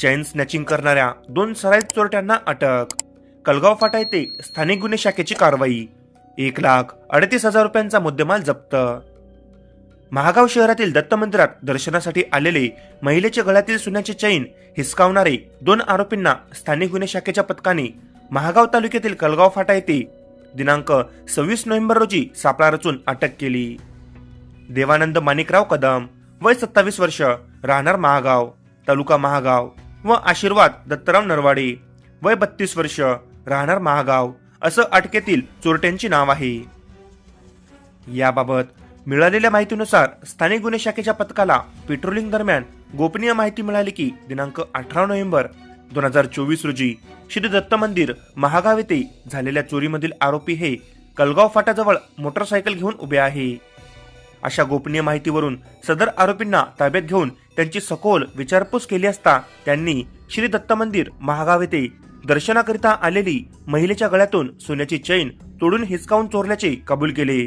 चैन snatching करणाऱ्या दोन सराईत चोरट्यांना अटक. कलगाव फाटा येथे स्थानिक गुन्हे शाखेची कारवाई. एक लाख अडतीस हजार रुपयांचा मुद्देमाल जप्त. महागाव शहरातील दत्त मंदिरात दर्शनासाठी आलेले महिलेच्या गळ्यातील सोन्याचे चैन हिसकावणारे दोन आरोपींना स्थानिक गुन्हे शाखेच्या पथकाने महागाव तालुक्यातील कलगाव फाटा येथे दिनांक सव्वीस नोव्हेंबर रोजी सापळा रचून अटक केली. देवानंद माणिकराव कदम वय सत्तावीस वर्ष राहणार महागाव तालुका महागाव. व आशीर्वाद दत्तराव नरवाडे. वय बत्तीस वर्ष. राहणार महागाव. असं अटकेतील चोरट्यांची नाव आहे. याबाबत मिळालेल्या माहितीनुसार स्थानिक गुन्हे शाखेच्या पथकाला पेट्रोलिंग दरम्यान गोपनीय माहिती मिळाली की दिनांक अठरा नोव्हेंबर दोन हजार चोवीस रोजी श्री दत्त मंदिर महागाव येथे झालेल्या चोरीमधील आरोपी हे कलगाव फाटाजवळ मोटरसायकल घेऊन उभे आहे. अशा गोपनीय माहितीवरून सदर आरोपींना ताब्यात घेऊन त्यांची सखोल विचारपूस केली असता त्यांनी श्री दत्त मंदिर महागाव येथे दर्शनाकरिता आलेली महिलेच्या गळ्यातून सोन्याची चैन तोडून हिसकावून चोरल्याचे कबूल केले.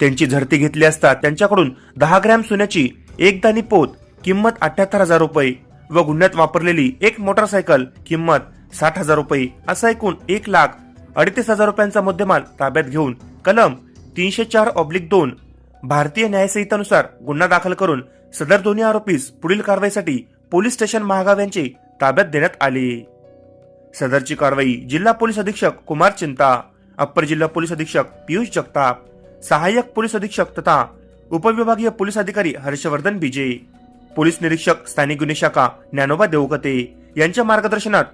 त्यांची झडती घेतली असता त्यांच्याकडून दहा ग्रॅम सोन्याची एक दाणी पोत किंमत अठ्याहत्तर हजार रुपये व गुन्ह्यात वापरलेली एक मोटरसायकल किंमत साठ हजार रुपये असा एकूण एक लाख अडतीस हजार रुपयांचा मुद्देमाल ताब्यात घेऊन कलम तीनशे चार ऑब्लिक दोन भारतीय न्यायसंहितानुसार गुन्हा दाखल करून सदर दोन्ही आरोपीस पुढील कारवाईसाठी पोलीस स्टेशन महागाव यांचे ताब्यात देण्यात आले. सदरची कारवाई जिल्हा पोलीस अधीक्षक कुमार चिंता अप्पर जिल्हा पोलीस अधीक्षक पियुष जगताप सहाय्यक पोलीस अधीक्षक तथा उपविभागीय पोलीस अधिकारी हर्षवर्धन बिजे पोलीस निरीक्षक स्थानिक गुन्हे शाखा ज्ञानोबा देवकते यांच्या मार्गदर्शनात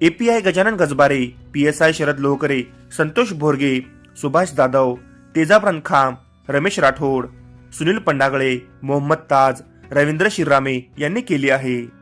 एपीआय गजानन गजबारे पीएसआय शरद लोहकरे संतोष भोरगे सुभाष जाधव तेजाब रणखाम रमेश राठोड सुनील पंडागळे मोहम्मद ताज रवींद्र शिरामे यांनी केली आहे.